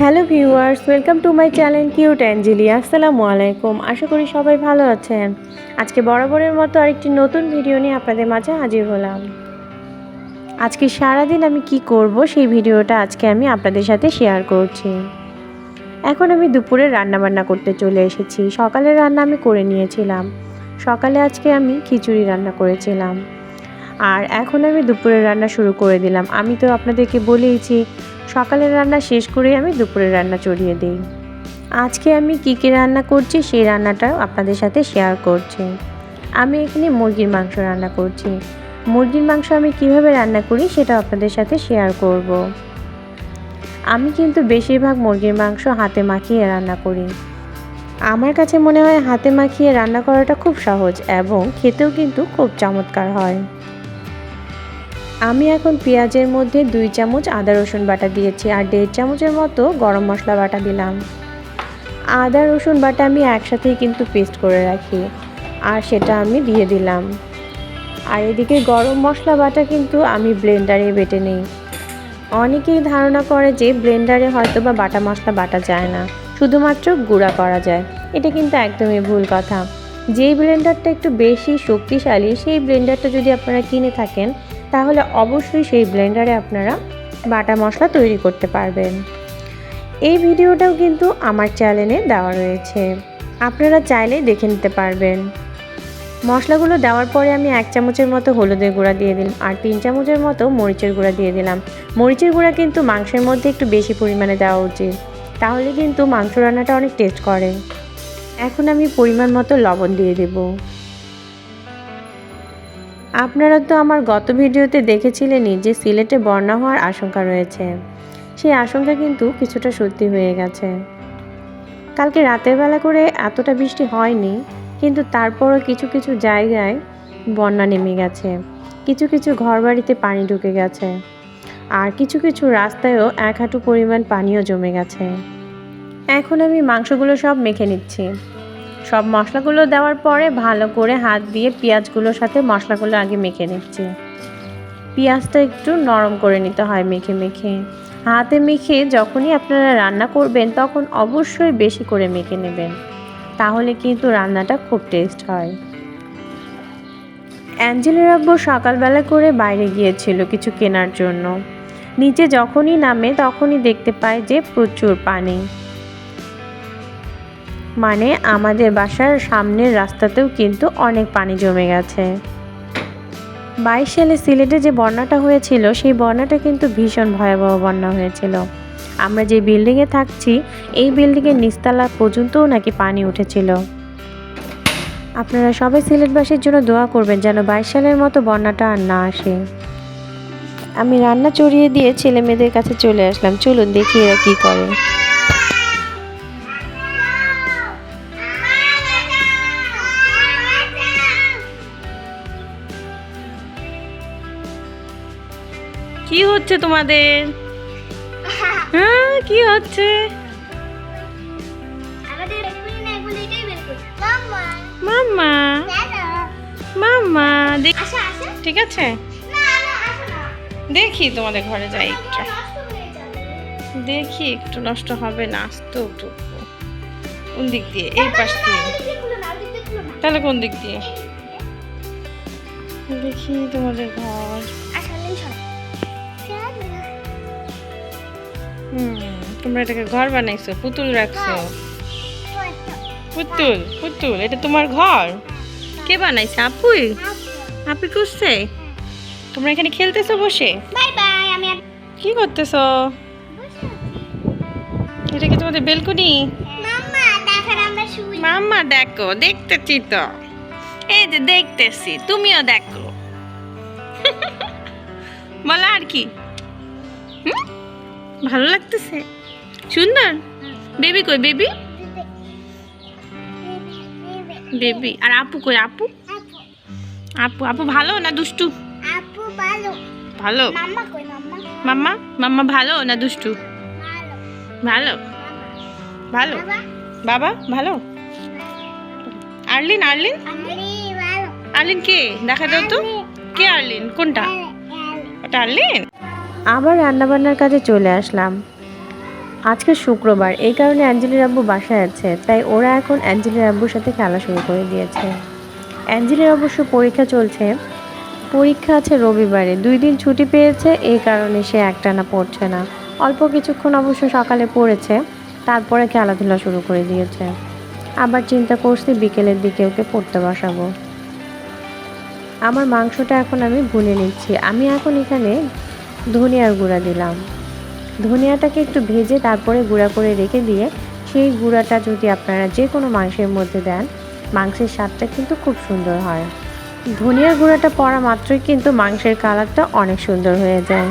Hello viewers, welcome to my channel cute Angeli. আসসালামু আলাইকুম। আশা করি সবাই ভালো আছেন। আজকে বরাবরের মতো আরেকটি নতুন ভিডিও নিয়ে আপনাদের মাঝে হাজির হলাম। আজকে সারাদিন আমি কি করব সেই ভিডিওটা আজকে আমি আপনাদের সাথে শেয়ার করছি। এখন আমি দুপুরে রান্না বান্না করতে চলে এসেছি। সকালের রান্না আমি করে নিয়েছিলাম। সকালে আজকে আমি খিচুড়ি রান্না করেছিলাম। আর এখন আমি দুপুরের রান্না শুরু করে দিলাম। আমি তো আপনাদেরকে বলেইছি, সকালের রান্না শেষ করেই আমি দুপুরের রান্না চড়িয়ে দিই। আজকে আমি কী কী রান্না করছি সেই রান্নাটাও আপনাদের সাথে শেয়ার করছি। আমি এখানে মুরগির মাংস রান্না করছি। মুরগির মাংস আমি কীভাবে রান্না করি সেটা আপনাদের সাথে শেয়ার করব। আমি কিন্তু বেশিরভাগ মুরগির মাংস হাতে মাখিয়ে রান্না করি। আমার কাছে মনে হয় হাতে মাখিয়ে রান্না করাটা খুব সহজ এবং খেতেও কিন্তু খুব চমৎকার হয়। আমি এখন পেঁয়াজের মধ্যে দুই চামচ আদা রসুন বাটা দিয়েছি আর দেড় চামচের মতো গরম মশলা বাটা দিলাম। আদা রসুন বাটা আমি একসাথেই কিন্তু পেস্ট করে রাখি আর সেটা আমি দিয়ে দিলাম। আর এদিকে গরম মশলা বাটা কিন্তু আমি ব্লেন্ডারে বেটে নিই। অনেকেই ধারণা করে যে ব্লেন্ডারে হয়তো বা বাটা মশলা বাটা যায় না, শুধুমাত্র গুঁড়া করা যায়। এটা কিন্তু একদমই ভুল কথা। যেই ব্লেন্ডারটা একটু বেশি শক্তিশালী, সেই ব্লেন্ডারটা যদি আপনারা কিনে থাকেন তাহলে অবশ্যই সেই ব্লেন্ডারে আপনারা বাটা মশলা তৈরি করতে পারবেন। এই ভিডিওটাও কিন্তু আমার চ্যানেলে দেওয়া রয়েছে। আপনারা চাইলেই দেখে নিতে পারবেন। মশলাগুলো দেওয়ার পরে আমি এক চামচের মতো হলুদের গুঁড়া দিয়ে দিলাম আর তিন চামচের মতো মরিচের গুঁড়া দিয়ে দিলাম। মরিচের গুঁড়া কিন্তু মাংসের মধ্যে একটু বেশি পরিমাণে দেওয়া উচিত, তাহলে কিন্তু মাংস রান্নাটা অনেক টেস্ট করে। এখন আমি পরিমাণ মতো লবণ দিয়ে দেবো। আপনারা তো আমার গত ভিডিওতে দেখেছিলেনই যে সিলেটে বন্যা হওয়ার আশঙ্কা রয়েছে। সেই আশঙ্কা কিন্তু কিছুটা সত্যি হয়ে গেছে। কালকে রাতের বেলা করে এতটা বৃষ্টি হয়নি, কিন্তু তারপরও কিছু কিছু জায়গায় বন্যা নেমে গেছে। কিছু কিছু ঘরবাড়িতে পানি ঢুকে গেছে। আর কিছু কিছু রাস্তায়ও এক হাঁটু পরিমাণ পানিও জমে গেছে। এখন আমি মাংসগুলো সব মেখে নিচ্ছি। সব মশলাগুলো দেওয়ার পরে ভালো করে হাত দিয়ে পেঁয়াজগুলোর সাথে মশলাগুলো আগে মেখে নিচ্ছি। পেঁয়াজটা একটু নরম করে নিতে হয় মেখে মেখে। হাতে মেখে যখনই আপনারা রান্না করবেন তখন অবশ্যই বেশি করে মেখে নেবেন। তাহলে কিন্তু রান্নাটা খুব টেস্ট হয়। অ্যাঞ্জেলের আব্বু সকালবেলা করে বাইরে গিয়েছিল কিছু কেনার জন্য। নিচে যখনই নামে তখনই দেখতে পায় যে প্রচুর পানি। মানে আমাদের বাসার সামনের রাস্তাতেও কিন্তু অনেক পানি জমে গেছে। বাইশ সালে সিলেটে যে বন্যাটা হয়েছিল, সেই বন্যাটা কিন্তু ভীষণ ভয়াবহ বন্যা হয়েছিল। আমরা যে বিল্ডিংয়ে থাকছি, এই বিল্ডিংয়ের নিচতলা পর্যন্তও নাকি পানি উঠেছিল। আপনারা সবাই সিলেটবাসীর জন্য দোয়া করবেন যেন বাইশ সালের মতো বন্যাটা আর না আসে। আমি রান্না চড়িয়ে দিয়ে ছেলে মেয়েদের কাছে চলে আসলাম। চলুন দেখি এরা কী করে। কি হচ্ছে তোমাদের? হ্যাঁ কি হচ্ছে? মাম্মা। মাম্মা। ঠিক আছে? দেখি তোমাদের ঘরে যাই একটু। দেখি একটু নষ্ট হবে না আসতো একটু কোন দিক দিয়ে? এই পাশ দিয়ে। তাহলে কোন দিক দিয়ে। দেখি তোমাদের ঘর। তোমরা এটাকে ঘর বানাইছো পুতুল রাখছো। পুতুল পুতুল এটা তোমার ঘর। কে বানাইছে? আপুই আপি। করছে তোমরা এখানে খেলতেছো বসে? বাই বাই আমি কি করতেছো? এটা কি তোমাদের বেলকুনি? মাম্মা দেখো দেখতেছি তো। এই যে দেখতেছি তুমিও দেখো। বলো আর কি। হুম? ভালো লাগতেছে? সুন্দর? বেবি কই বেবি? বেবি। আর আপু কই আপু? আপু আপু ভালো না দুষ্টু? আপু ভালো। ভালো মাম্মা? কই মাম্মা মাম্মা মাম্মা ভালো না দুষ্টু? ভালো। ভালো। বাবা ভালো? আর্লিন আর্লিন? আর্লিন কে? দেখা দাও তো। কে আর্লিন? কোনটা? ওটা আর্লিন? আবার রান্নাবান্নার কাজে চলে আসলাম। আজকে শুক্রবার, এই কারণে অ্যাঞ্জেলির আব্বু বাসায় আছে, তাই ওরা এখন অ্যাঞ্জেলির আব্বুর সাথে খেলা শুরু করে দিয়েছে। অ্যাঞ্জেলির অবশ্য পরীক্ষা চলছে। পরীক্ষা আছে রবিবারে, দুই দিন ছুটি পেয়েছে এই কারণে সে একটানা পড়ছে না। অল্প কিছুক্ষণ অবশ্য সকালে পড়েছে, তারপরে খেলাধুলা শুরু করে দিয়েছে। আবার চিন্তা করছি বিকেলের দিকে ওকে পড়তে বসাবো। আমার মাংসটা এখন আমি ভুনে নিচ্ছি। আমি এখন এখানে ধনিয়ার গুঁড়া দিলাম। ধনিয়াটাকে একটু ভেজে তারপরে গুঁড়া করে রেখে দিয়ে সেই গুঁড়াটা যদি আপনারা যে কোনো মাংসের মধ্যে দেন, মাংসের স্বাদটা কিন্তু খুব সুন্দর হয়। ধনিয়ার গুঁড়াটা পড়া মাত্রই কিন্তু মাংসের কালারটা অনেক সুন্দর হয়ে যায়।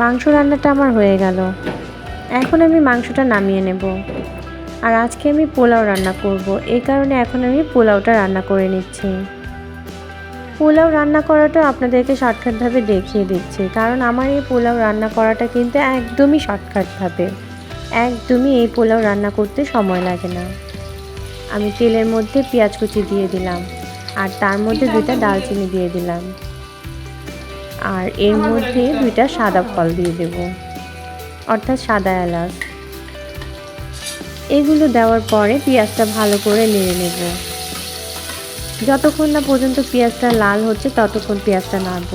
মাংস রান্নাটা আমার হয়ে গেল। এখন আমি মাংসটা নামিয়ে নেব। আর আজকে আমি পোলাও রান্না করব। এই কারণে এখন আমি পোলাওটা রান্না করে নিচ্ছি। পোলাও রান্না করাটা আপনাদেরকে শর্টকাটভাবে দেখিয়ে দিচ্ছি। কারণ আমার এই পোলাও রান্না করাটা কিন্তু একদমই শর্টকাটভাবে। একদমই এই পোলাও রান্না করতে সময় লাগে না। আমি তেলের মধ্যে পেঁয়াজ কুচি দিয়ে দিলাম। আর তার মধ্যে দুটা দালচিনি দিয়ে দিলাম। আর এর মধ্যে দুইটা সাদা ফল দিয়ে দেব, অর্থাৎ সাদা এলাচ। এগুলো দেওয়ার পরে পেঁয়াজটা ভালো করে নেড়ে নেব। যতক্ষণ না পর্যন্ত পেঁয়াজটা লাল হচ্ছে ততক্ষণ পেঁয়াজটা নাড়ব।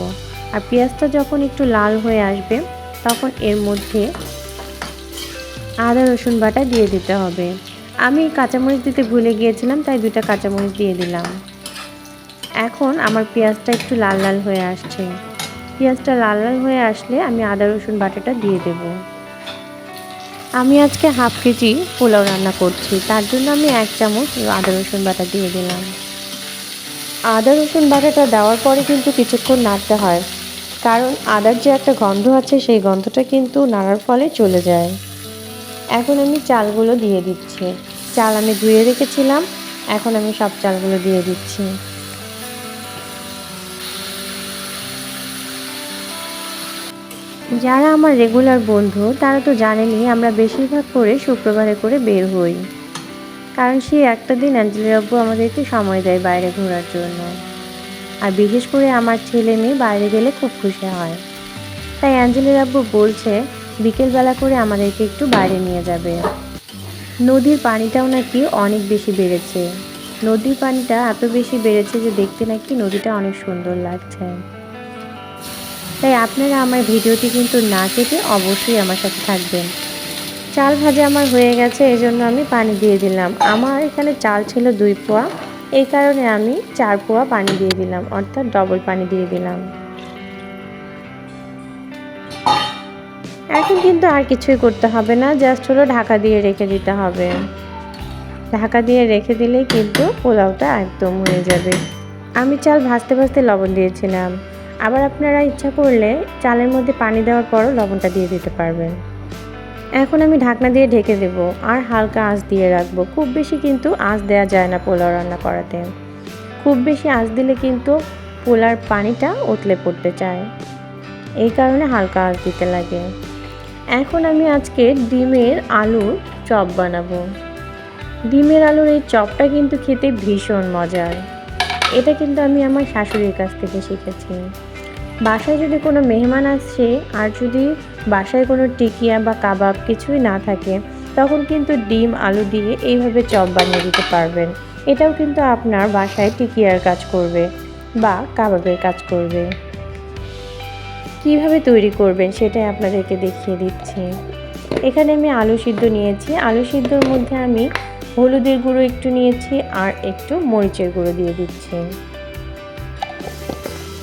আর পেঁয়াজটা যখন একটু লাল হয়ে আসবে, তখন এর মধ্যে আদা, রসুন বাটা দিয়ে দিতে হবে। আমি কাঁচামরিচ দিতে ভুলে গিয়েছিলাম, তাই দুটা কাঁচামরিচ দিয়ে দিলাম। এখন আমার পেঁয়াজটা একটু লাল লাল হয়ে আসছে। পেঁয়াজটা লাল লাল হয়ে আসলে আমি আদা, রসুন বাটাটা দিয়ে দেব। আমি আজকে হাফ কেজি পোলাও রান্না করছি, তার জন্য আমি এক চামচ আদা, রসুন বাটা দিয়ে দিলাম। আদা, রসুন বাটাটা দেওয়ার পরে কিন্তু কিছুক্ষণ নাড়তে হয়, কারণ আদার যে একটা গন্ধ আছে সেই গন্ধটা কিন্তু নাড়ার ফলে চলে যায়। এখন আমি চালগুলো দিয়ে দিচ্ছি। চাল আমি ধুয়ে রেখেছিলাম, এখন আমি সব চালগুলো দিয়ে দিচ্ছি। যারা আমার রেগুলার বন্ধু, তারা তো জানেনই আমরা বেশিরভাগ করে শুক্রবারে করে বের হই। কারণ সেই একটা দিন অ্যাঞ্জেলির আব্বু আমাদেরকে সময় দেয় বাইরে ঘোরার জন্য। আর বিশেষ করে আমার ছেলে মেয়ে বাইরে গেলে খুব খুশি হয়। তাই অ্যাঞ্জেলির আব্বু বলছে, বিকেলবেলা করে আমাদেরকে একটু বাইরে নিয়ে যাবে। নদীর পানিটাও নাকি অনেক বেশি বেড়েছে। নদীর পানিটা এত বেশি বেড়েছে যে দেখতে নাকি নদীটা অনেক সুন্দর লাগছে। তাই আপনারা আমার ভিডিওটি কিন্তু না কেটে অবশ্যই আমার সাথে থাকবেন। চাল ভাজা আমার হয়ে গেছে এই জন্য আমি পানি দিয়ে দিলাম। আমার এখানে চাল ছিল দুই পোয়া, এই কারণে আমি চার পোয়া পানি দিয়ে দিলাম, অর্থাৎ ডবল পানি দিয়ে দিলাম। এখন কিন্তু আর কিছুই করতে হবে না জাস্ট হলো ঢাকা দিয়ে রেখে দিতে হবে। ঢাকা দিয়ে রেখে দিলেই কিন্তু পোলাওটা একদম হয়ে যাবে। আমি চাল ভাজতে ভাজতে লবণ দিয়েছিলাম। আবার আপনারা ইচ্ছা করলে চালের মধ্যে পানি দেওয়ার পরও লবণটা দিয়ে দিতে পারবেন। এখন আমি ঢাকনা দিয়ে ঢেকে দেব আর হালকা আঁচ দিয়ে রাখব। খুব বেশি কিন্তু আঁচ দেওয়া যায় না পোলাও রান্না করাতে। খুব বেশি আঁচ দিলে কিন্তু পোলার পানিটা উতলে পড়তে চায়। এই কারণে হালকা আঁচ দিতে লাগে। এখন আমি আজকে ডিমের আলুর চপ বানাবো। ডিমের আলুর এই চপটা কিন্তু খেতে ভীষণ মজার। এটা কিন্তু আমি আমার শাশুড়ির কাছ থেকে শিখেছি। বাসায় যদি কোনো মেহমান আসছে আর যদি বাসায় কোনো টিকিয়া বা কাবাব কিছুই না থাকে, তখন কিন্তু ডিম, আলু দিয়ে এইভাবে চপ বানিয়ে দিতে পারবেন। এটাও কিন্তু আপনার বাসায় টিকিয়ার কাজ করবে বা কাবাবের কাজ করবে। কীভাবে তৈরি করবেন সেটাই আপনাদেরকে দেখিয়ে দিচ্ছি। এখানে আমি আলু সিদ্ধ নিয়েছি। আলু সিদ্ধর মধ্যে আমি হলুদের গুঁড়ো একটু নিয়েছি আর একটু মরিচের গুঁড়ো দিয়ে দিচ্ছি।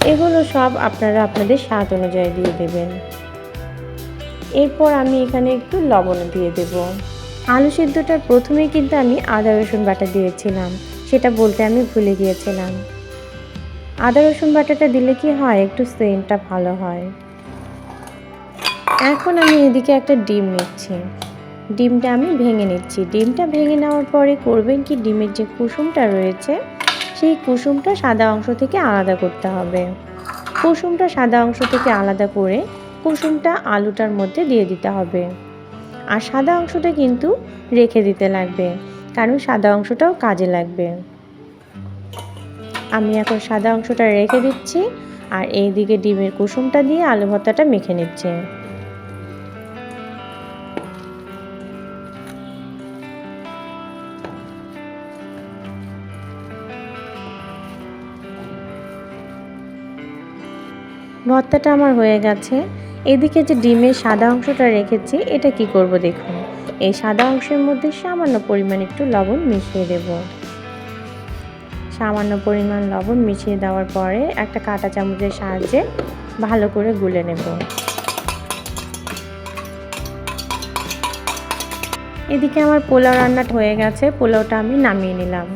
এগুলো সব আপনারা আপনাদের স্বাদ অনুযায়ী দিয়ে দেবেন। এরপর আমি এখানে একটু লবণ দিয়ে দেব। আলু সিদ্ধটার প্রথমেই কিন্তু আমি আদা, রসুন বাটা দিয়েছিলাম। সেটা বলতে আমি ভুলে গিয়েছিলাম। আদা, রসুন বাটাটা দিলে কি হয়? একটু সেন্টটা ভালো হয়। এখন আমি এদিকে একটা ডিম নিচ্ছি। ডিমটা আমি ভেঙে নিচ্ছি। ডিমটা ভেঙে নেওয়ার পরে করবেন কি? ডিমের যে কুসুমটা রয়েছে সেই কুসুমটা সাদা অংশ থেকে আলাদা করতে হবে। কুসুমটা সাদা অংশ থেকে আলাদা করে কুসুমটা আলুটার মধ্যে দিয়ে দিতে হবে। আর সাদা অংশটা কিন্তু রেখে দিতে লাগবে, কারণ সাদা অংশটাও কাজে লাগবে। আমি এখন সাদা অংশটা রেখে দিচ্ছি, আর এইদিকে ডিমের কুসুমটা দিয়ে আলু ভর্তাটা মেখে নিচ্ছি। ভর্তাটা আমার হয়ে গেছে। এদিকে যে ডিমের সাদা অংশটা রেখেছি, এটা কি করব দেখুন। এই সাদা অংশের মধ্যে সামান্য পরিমাণ একটু লবণ মিশিয়ে দেব। সামান্য পরিমাণ লবণ মিশিয়ে দেওয়ার পরে একটা কাঁটা চামচের সাহায্যে ভালো করে গুলে নেব। এদিকে আমার পোলাও রান্নাটা হয়ে গেছে, পোলাওটা আমি নামিয়ে নিলাম।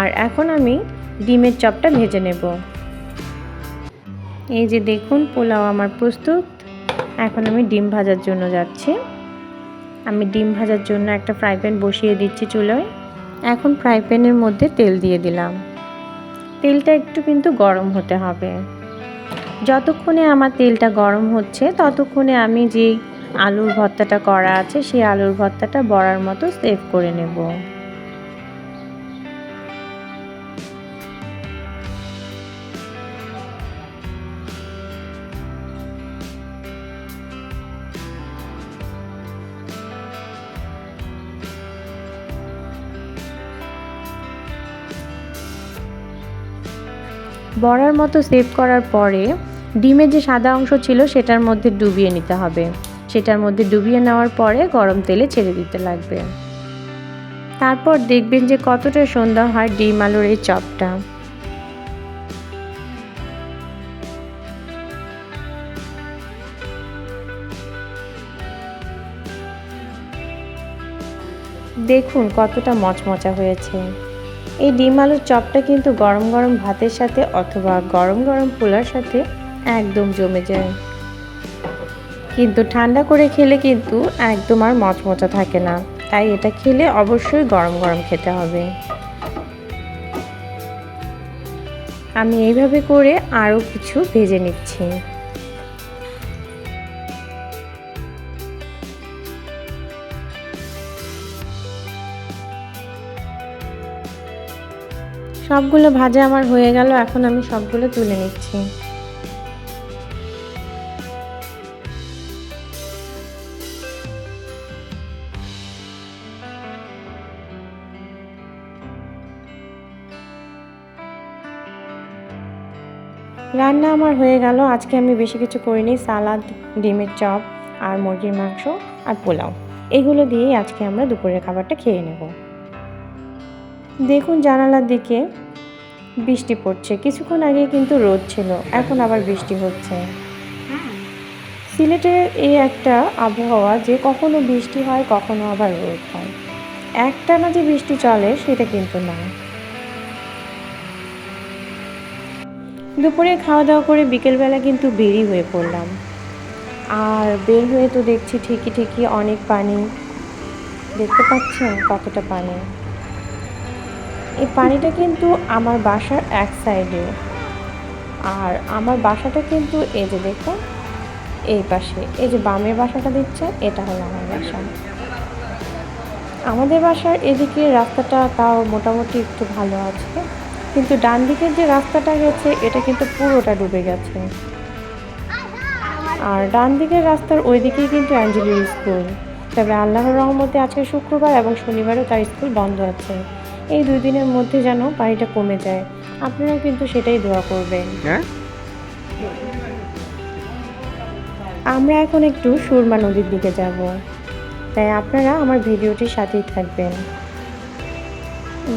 আর এখন আমি ডিমের চপটা ভেজে নেব। এই যে দেখুন, পোলাও আমার প্রস্তুত। এখন আমি ডিম ভাজার জন্য যাচ্ছি। আমি ডিম ভাজার জন্য একটা ফ্রাই প্যান বসিয়ে দিচ্ছি চুলোয়। এখন ফ্রাই প্যানের মধ্যে তেল দিয়ে দিলাম। তেলটা একটু কিন্তু গরম হতে হবে। যতক্ষণে আমার তেলটা গরম হচ্ছে, ততক্ষণে আমি যে আলুর ভর্তাটা করা আছে, সেই আলুর ভর্তাটা বড়ার মতো সেভ করে নেব। বড়ার মতো সেভ করার পরে ডিমের যে সাদা অংশ ছিল সেটার মধ্যে ডুবিয়ে নিতে হবে। সেটার মধ্যে ডুবিয়ে নেওয়ার পরে গরম তেলে ছেড়ে দিতে লাগবে। তারপর দেখবেন যে কতটা সুন্দর হয় ডিম আলুর এই চপটা। দেখুন কতটা মচমচা হয়েছে। এই ডিম আলুর চপটা কিন্তু গরম গরম ভাতের সাথে অথবা গরম গরম পোলার সাথে একদম জমে যায়। কিন্তু ঠান্ডা করে খেলে কিন্তু একদম আর মচমচা থাকে না। তাই এটা খেলে অবশ্যই গরম গরম খেতে হবে। আমি এইভাবে করে আরও কিছু ভেজে নিচ্ছি। সবগুলো ভাজা আমার হয়ে গেল, এখন আমি সবগুলো তুলে নিচ্ছি। রান্না আমার হয়ে গেল, আজকে আমি বেশি কিছু করিনি, সালাদ, ডিমের চপ, আর মুরগির মাংস, আর পোলাও। এগুলো দিয়েই আজকে আমরা দুপুরের খাবারটা খেয়ে নেব। দেখুন জানালার দিকে বৃষ্টি পড়ছে। কিছুক্ষণ আগে কিন্তু রোদ ছিল, এখন আবার বৃষ্টি হচ্ছে। সিলেটের এই একটা আবহাওয়া যে কখনো বৃষ্টি হয়, কখনো আবার রোদ হয়। একটানা যে বৃষ্টি চলে, সেটা কিন্তু না। দুপুরে খাওয়া দাওয়া করে বিকেলবেলা কিন্তু বেরি হয়ে পড়লাম। আর বের হয়ে তো দেখছি ঠিকই ঠিকই অনেক পানি। দেখতে পাচ্ছেন কতটা পানি? এই পানিটা কিন্তু আমার বাসার এক সাইডে। আর আমার বাসাটা কিন্তু এই যে দেখুন, এই পাশে। এই যে বামের বাসাটা দেখছেন, এটা হলো আমার বাসা। আমাদের বাসার এদিকে রাস্তাটা তাও মোটামুটি একটু ভালো আছে। কিন্তু ডান দিকের যে রাস্তাটা গেছে, এটা কিন্তু পুরোটা ডুবে গেছে। আর ডান দিকের রাস্তার ওই দিকেই কিন্তু অ্যাঞ্জেলির স্কুল। তবে আল্লাহর রহমতে আজকে শুক্রবার এবং শনিবারও তার স্কুল বন্ধ আছে। এই দুই দিনের মধ্যে যেন পানিটা কমে যায়। আপনারাও কিন্তু সেটাই দোয়া করবেন। হ্যাঁ? আমরা এখন একটু সুরমা নদীর দিকে যাব। তাই আপনারা আমার ভিডিওটির সাথেই থাকবেন।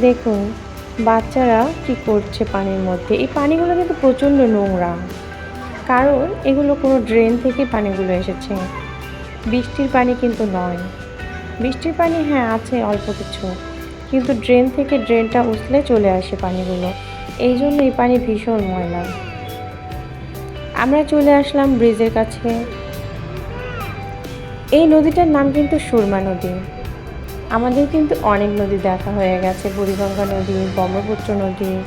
দেখুন বাচ্চারা কি করছে পানির মধ্যে। এই পানিগুলো কিন্তু প্রচণ্ড নোংরা। কারণ এগুলো কোনো ড্রেন থেকে পানিগুলো এসেছে। বৃষ্টির পানি কিন্তু নয়। বৃষ্টির পানি হ্যাঁ আছে অল্প কিছু। কিন্তু ড্রেন থেকে ড্রেনটা উঠলে চলে আসে পানিগুলো। এই জন্য এই পানি ভীষণ ময়লা। আমরা চলে আসলাম ব্রিজের কাছে। এই নদীটার নাম কিন্তু সুরমা নদী। আমাদের কিন্তু অনেক নদী দেখা হয়ে গেছে। বুড়িগঙ্গা নদী, ব্রহ্মপুত্র নদী,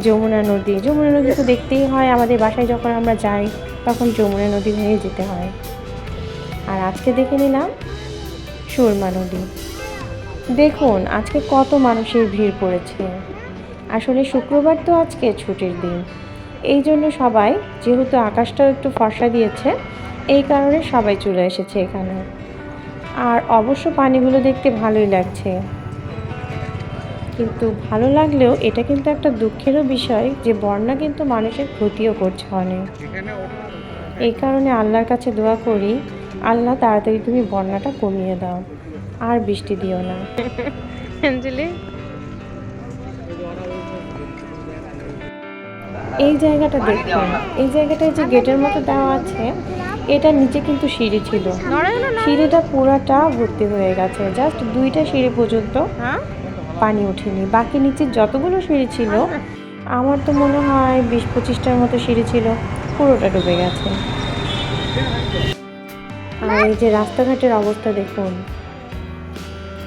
যমুনা নদী। যমুনা নদী তো দেখতেই হয়, আমাদের বাসায় যখন আমরা যাই, তখন যমুনা নদী হয়ে যেতে হয়। আর আজকে দেখে নিলাম সুরমা নদী। দেখুন, আজকে কত মানুষের ভিড় পড়েছে। আসলে শুক্রবার তো আজকে ছুটির দিন। এই জন্য সবাই, যেহেতু আকাশটাও একটু ফর্সা দিয়েছে, এই কারণে সবাই চলে এসেছে এখানে। আর অবশ্য পানিগুলো দেখতে ভালোই লাগছে। কিন্তু ভালো লাগলেও এটা কিন্তু একটা দুঃখেরও বিষয় যে বন্যা কিন্তু মানুষের ক্ষতিও করছে অনেক। এই কারণে আল্লাহর কাছে দোয়া করি, আল্লাহ তাড়াতাড়ি তুমি বন্যাটা কমিয়ে দাও। আর বৃষ্টি দিও না। এই জায়গাটা দেখুন এই জায়গাটায় যে গেটের মতো দেওয়া আছে এটা নিচে কিন্তু সিঁড়ি ছিল। সিঁড়িটা পুরাটা ভর্তি হয়ে গেছে। জাস্ট দুইটা সিঁড়ি পর্যন্ত পানি ওঠেনি বাকি নিচে যতগুলো সিঁড়ি ছিল আমার তো মনে হয় বিশ পঁচিশটার মতো সিঁড়ি ছিল পুরোটা ডুবে গেছে। আর এই যে রাস্তাঘাটের অবস্থা দেখুন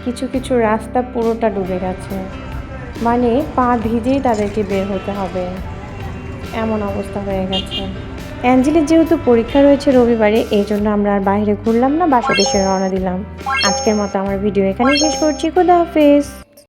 কিছু কিছু রাস্তা পুরোটা ডুবে গেছে। মানে পা ভিজেই তাদেরকে বের হতে হবে। এমন অবস্থা হয়ে গেছে। অ্যাঞ্জেলের যেহেতু পরীক্ষা রয়েছে রবিবারে, এই জন্য আমরা আর বাইরে ঘুরলাম না বাসা দেশে রওনা দিলাম। আজকের মতো আমার ভিডিও এখানেই শেষ করছি। খুদা হাফেজ।